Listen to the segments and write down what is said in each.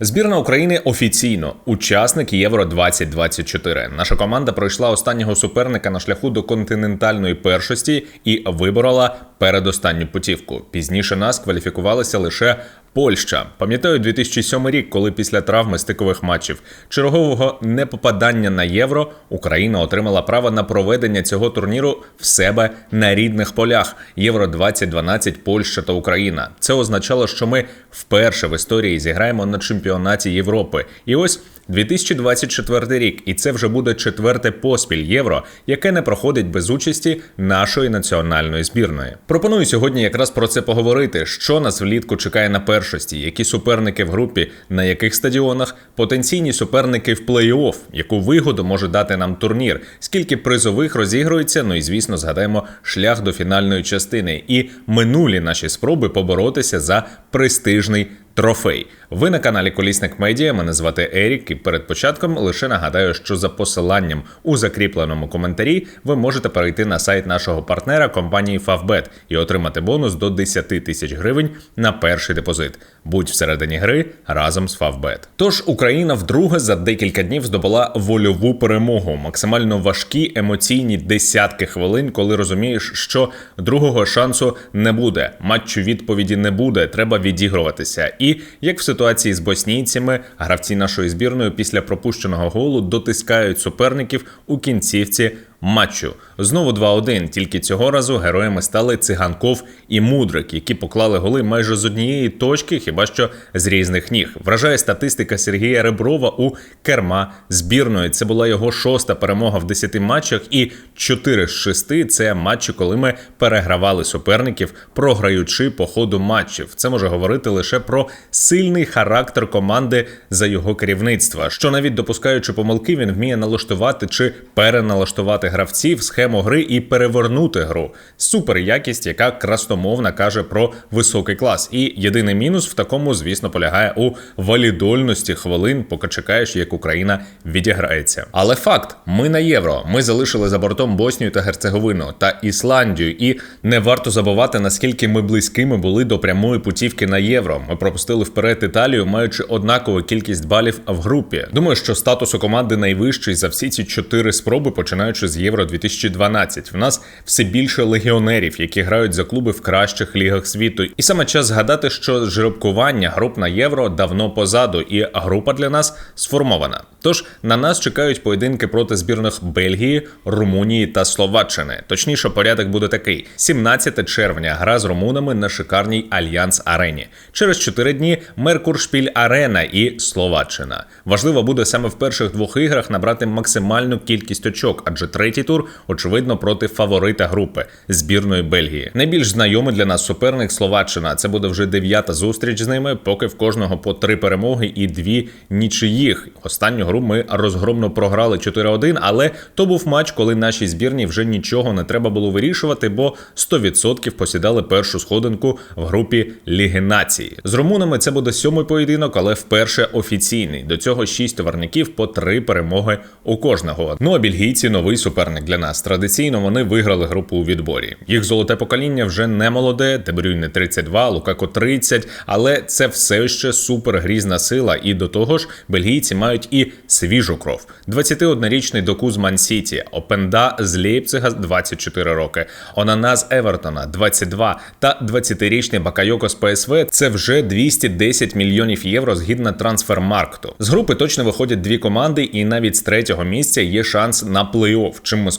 Збірна України офіційно учасник Євро 2024 Наша команда пройшла останнього суперника на шляху до континентальної першості і виборола передостанню путівку. Пізніше нас кваліфікувалися лише Польща. Пам'ятаю 2007 рік, коли після травми стикових матчів чергового непопадання на євро Україна отримала право на проведення цього турніру в себе на рідних полях. Євро 2012 Польща та Україна. Це означало, що ми вперше в історії зіграємо на чемпіонаті Європи. І ось 2024 рік, і це вже буде четверте поспіль євро, яке не проходить без участі нашої національної збірної. Пропоную сьогодні якраз про це поговорити. Що нас влітку чекає на першості, які суперники в групі, на яких стадіонах, потенційні суперники в плей-офф, яку вигоду може дати нам турнір, скільки призових розігрується. Ну і звісно, згадаємо шлях до фінальної частини. І минулі наші спроби поборотися за престижний трофей. Ви на каналі Колісник Медіа. Мене звати Ерік. І перед початком лише нагадаю, що за посиланням у закріпленому коментарі ви можете перейти на сайт нашого партнера компанії Favbet і отримати бонус до 10 тисяч гривень на перший депозит. Будь всередині гри разом з Favbet. Тож Україна вдруге за декілька днів здобула вольову перемогу, максимально важкі емоційні десятки хвилин, коли розумієш, що другого шансу не буде. Матчу відповіді не буде. Треба відігруватися. І як в ситуації з боснійцями гравці нашої збірної після пропущеного голу дотискають суперників у кінцівці матчу. Знову 2-1, Тільки цього разу героями стали циганков і мудрик, які поклали голи майже з однієї точки, хіба що з різних ніг. Вражає статистика Сергія Реброва у керма збірної. Це була його шоста перемога в 10 матчах, і 4 з 6 – це матчі, коли ми перегравали суперників, програючи по ходу матчів. Це може говорити лише про сильний характер команди за його керівництва, що навіть допускаючи помилки, він вміє налаштувати чи переналаштувати гравців, схему гри і перевернути гру. Супер якість, яка красномовна каже про високий клас. І єдиний мінус в такому, звісно, полягає у валідольності хвилин, поки чекаєш, як Україна відіграється. Але факт: ми на євро. Ми залишили за бортом Боснію та Герцеговину та Ісландію, і не варто забувати наскільки ми близькими були до прямої путівки на євро. Ми пропустили вперед Італію, маючи однакову кількість балів в групі. Думаю, що статус у команди найвищий за всі ці чотири спроби, починаючи з Євро 2012. В нас все більше легіонерів, які грають за клуби в кращих лігах світу. І саме час згадати, що жеребкування груп на євро давно позаду, і група для нас сформована. Тож на нас чекають поєдинки проти збірних Бельгії, Румунії та Словаччини. Точніше, порядок буде такий: 17 червня гра з румунами на шикарній Альянс Арені. Через 4 дні Меркуршпіль Арена і Словаччина. Важливо буде саме в перших двох іграх набрати максимальну кількість очок, адже третій тур, очевидно, проти фаворита групи збірної Бельгії. Найбільш знайомий для нас суперник Словаччина. Це буде вже дев'ята зустріч з ними, поки в кожного по три перемоги і дві нічиїх. Останню гру ми розгромно програли 4-1, але то був матч, коли нашій збірні вже нічого не треба було вирішувати, бо 100% посідали першу сходинку в групі Ліги Нації. З румунами це буде сьомий поєдинок, але вперше офіційний. До цього шість товарників по три перемоги у кожного. Ну а бельгійці новий суперник для нас. Традиційно вони виграли групу у відборі. Їх золоте покоління вже не молоде. Дебрюйне 32, Лукако 30, але це все ще супер грізна сила. І до того ж, бельгійці мають і свіжу кров. 21-річний доку з Ман-Сіті, Опенда з Лейпцига 24 роки, Онана з Евертона 22 та 20-річний Бакайоко з ПСВ. Це вже 210 мільйонів євро згідно трансфермаркту. З групи точно виходять дві команди, і навіть з третього місця є шанс на плей-офф, чим ми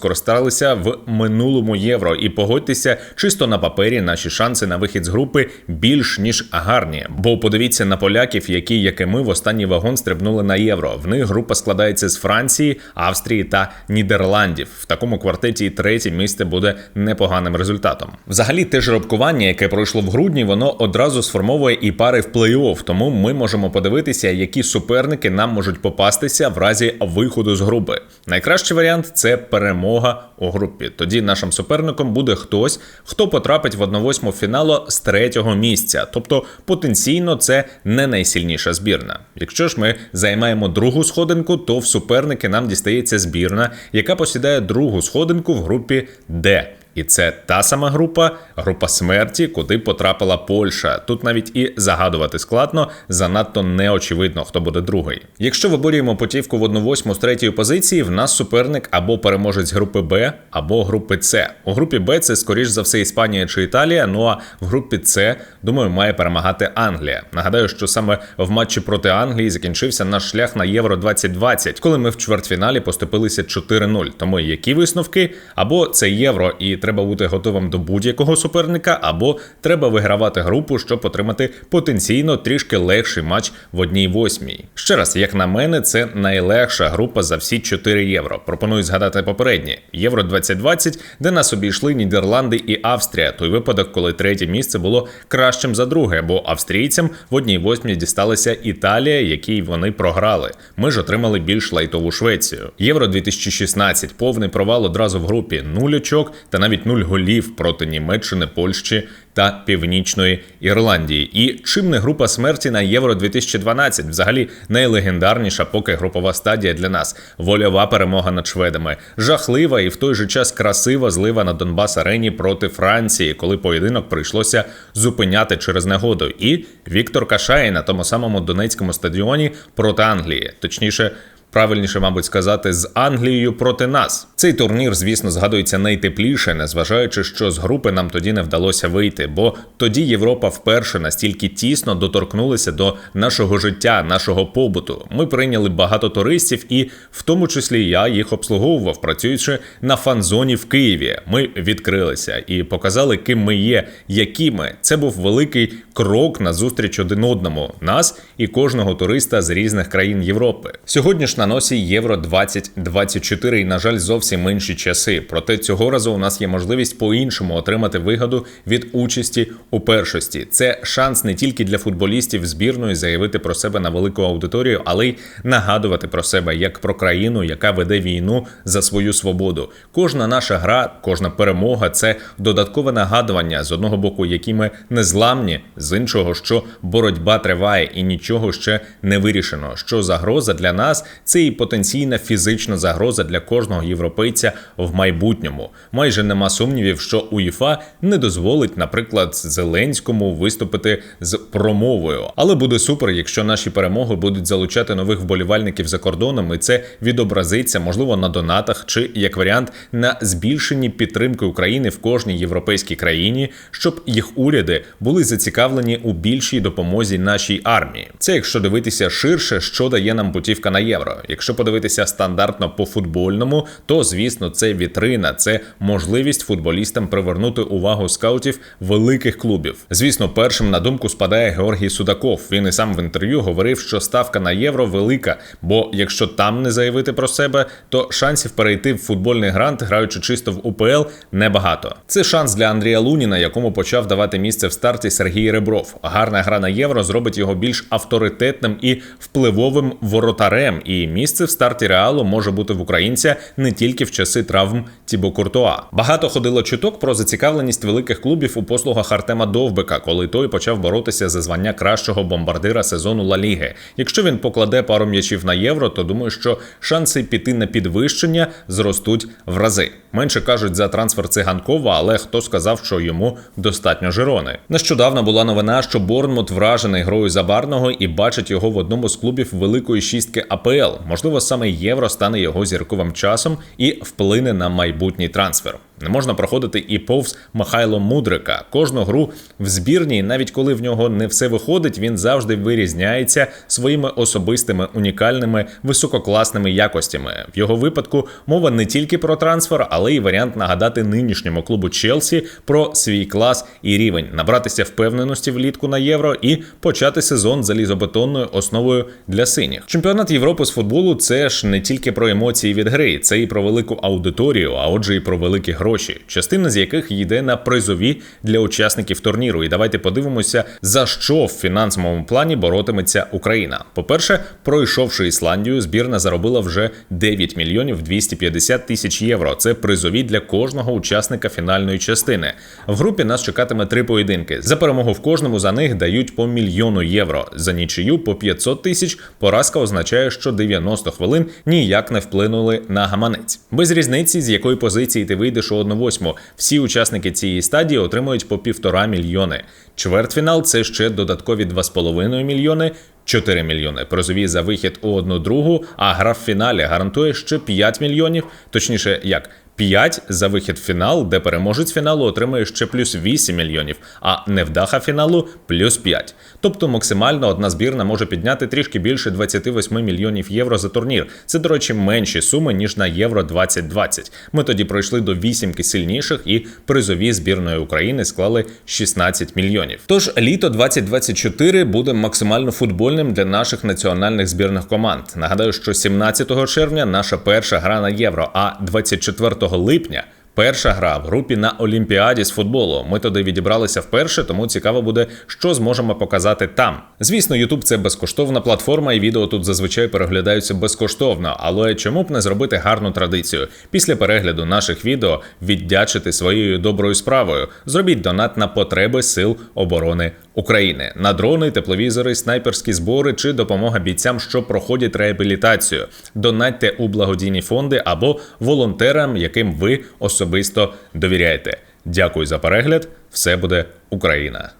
скористалися в минулому євро. І погодьтеся, чисто на папері наші шанси на вихід з групи більш ніж гарні. Бо подивіться на поляків, які, як і ми, в останній вагон стрибнули на євро. В них група складається з Франції, Австрії та Нідерландів. В такому квартеті третє місце буде непоганим результатом. Взагалі, те жеребкування, яке пройшло в грудні, воно одразу сформовує і пари в плей-офф. Тому ми можемо подивитися, які суперники нам можуть попастися в разі виходу з групи. Найкращий варіант це перемога у групі. Тоді нашим суперником буде хтось, хто потрапить в 1-8 фіналу з третього місця. Тобто потенційно це не найсильніша збірна. Якщо ж ми займаємо другу сходинку, то в суперники нам дістається збірна, яка посідає другу сходинку в групі Д. І це та сама група, група смерті, куди потрапила Польща. Тут навіть і загадувати складно, занадто неочевидно, хто буде другий. Якщо виборюємо путівку в 1-8 з третьої позиції, в нас суперник або переможець групи Б, або групи С. У групі Б це скоріш за все Іспанія чи Італія. Ну а в групі С, думаю, має перемагати Англія. Нагадаю, що саме в матчі проти Англії закінчився наш шлях на Євро 2020, коли ми в чвертьфіналі поступилися 4-0. Тому які висновки? Або це євро, і треба бути готовим до будь-якого суперника, або треба вигравати групу, щоб отримати потенційно трішки легший матч в одній восьмій. Ще раз, як на мене, це найлегша група за всі 4 євро. Пропоную згадати попередні Євро 2020, де нас обійшли Нідерланди і Австрія. Той випадок, коли третє місце було кращим за друге, бо австрійцям в одній восьмій дісталася Італія, якій вони програли. Ми ж отримали більш лайтову Швецію. Євро 2016 повний провал одразу в групі нуль очок та навіть нуль голів проти Німеччини, Польщі та Північної Ірландії. І чим не група смерті на Євро 2012 взагалі найлегендарніша поки групова стадія для нас. Вольова перемога над шведами, жахлива і в той же час красива злива на Донбас арені проти Франції, коли поєдинок прийшлося зупиняти через негоду. І Віктор Кашай на тому самому Донецькому стадіоні проти Англії, точніше. Правильніше, мабуть, сказати, з Англією проти нас. Цей турнір, звісно, згадується найтепліше, незважаючи, що з групи нам тоді не вдалося вийти, бо тоді Європа вперше настільки тісно доторкнулася до нашого життя, нашого побуту. Ми прийняли багато туристів, і в тому числі я їх обслуговував, працюючи на фан-зоні в Києві. Ми відкрилися і показали, ким ми є, які ми. Це був великий крок назустріч один одному, нас і кожного туриста з різних країн Європи. Сьогодні ж на носі Євро 2024 і, на жаль, зовсім інші часи. Проте цього разу у нас є можливість по-іншому отримати вигоду від участі у першості. Це шанс не тільки для футболістів збірної заявити про себе на велику аудиторію, але й нагадувати про себе як про країну, яка веде війну за свою свободу. Кожна наша гра, кожна перемога це додаткове нагадування з одного боку, які ми незламні, з іншого, що боротьба триває і нічого ще не вирішено. Що загроза для нас це і потенційна фізична загроза для кожного європейця в майбутньому. Майже нема сумнівів, що УЄФА не дозволить, наприклад, Зеленському виступити з промовою. Але буде супер, якщо наші перемоги будуть залучати нових вболівальників за кордоном, і це відобразиться, можливо, на донатах чи як варіант на збільшенні підтримки України в кожній європейській країні, щоб їх уряди були зацікавлені у більшій допомозі нашій армії. Це якщо дивитися ширше, що дає нам путівка на євро. Якщо подивитися стандартно по футбольному, то звісно це вітрина, це можливість футболістам привернути увагу скаутів великих клубів. Звісно, першим на думку спадає Георгій Судаков. Він і сам в інтерв'ю говорив, що ставка на євро велика, бо якщо там не заявити про себе, то шансів перейти в футбольний грант, граючи чисто в УПЛ, небагато. Це шанс для Андрія Луніна, якому почав давати місце в старті Сергій Ребров. Гарна гра на євро зробить його більш авторитетним і впливовим воротарем. І місце в старті реалу може бути в українця не тільки в часи травм Тібо Куртуа. Багато ходило чуток про зацікавленість великих клубів у послугах Артема Довбика, коли той почав боротися за звання кращого бомбардира сезону Ла Ліги. Якщо він покладе пару м'ячів на євро, то думаю, що шанси піти на підвищення зростуть в рази. Менше кажуть за трансфер циганкова, але хто сказав, що йому достатньо жирони. Нещодавно була новина, що Борнмут вражений грою Забарного і бачить його в одному з клубів великої шістки АПЛ. Можливо, саме євро стане його зірковим часом і вплине на майбутній трансфер. Не можна проходити і повз Михайло Мудрика. Кожну гру в збірній, навіть коли в нього не все виходить, він завжди вирізняється своїми особистими унікальними висококласними якостями. В його випадку мова не тільки про трансфер, але й варіант нагадати нинішньому клубу Челсі про свій клас і рівень, набратися впевненості влітку на євро і почати сезон залізобетонною основою для синіх. Чемпіонат Європи з футболу це ж не тільки про емоції від гри, це і про велику аудиторію, а отже, і про великі гроші, частина з яких йде на призові для учасників турніру. І давайте подивимося, за що в фінансовому плані боротиметься Україна. По-перше, пройшовши Ісландію, збірна заробила вже 9 мільйонів 250 тисяч євро. Це призові для кожного учасника фінальної частини. В групі нас чекатиме три поєдинки. За перемогу в кожному за них дають по мільйону євро. За нічию по 500 тисяч. Поразка означає, що 90 хвилин ніяк не вплинули на гаманець. Без різниці, з якої позиції ти вийдеш у 1-8. Всі учасники цієї стадії отримують по півтора мільйони. Чвертьфінал це ще додаткові 2,5 мільйони. 4 мільйони прозові за вихід у одну другу, а гра в фіналі гарантує ще 5 мільйонів, точніше, як 5 за вихід в фінал, де переможець фіналу отримує ще плюс 8 мільйонів, а невдаха фіналу плюс 5. Тобто максимально одна збірна може підняти трішки більше 28 мільйонів євро за турнір. Це, до речі, менші суми, ніж на Євро 2020. Ми тоді пройшли до вісімки сильніших і призові збірної України склали 16 мільйонів. Тож літо 2024 буде максимально футбольним для наших національних збірних команд. Нагадаю, що 17 червня наша перша гра на євро, а 24 липня. Перша гра в групі на Олімпіаді з футболу. Ми туди відібралися вперше, тому цікаво буде, що зможемо показати там. Звісно, YouTube – це безкоштовна платформа, і відео тут зазвичай переглядаються безкоштовно. Але чому б не зробити гарну традицію? Після перегляду наших відео віддячити своєю доброю справою. Зробіть донат на потреби сил оборони України на дрони, тепловізори, снайперські збори чи допомога бійцям, що проходять реабілітацію. Донатьте у благодійні фонди або волонтерам, яким ви особисто довіряєте. Дякую за перегляд. Все буде Україна!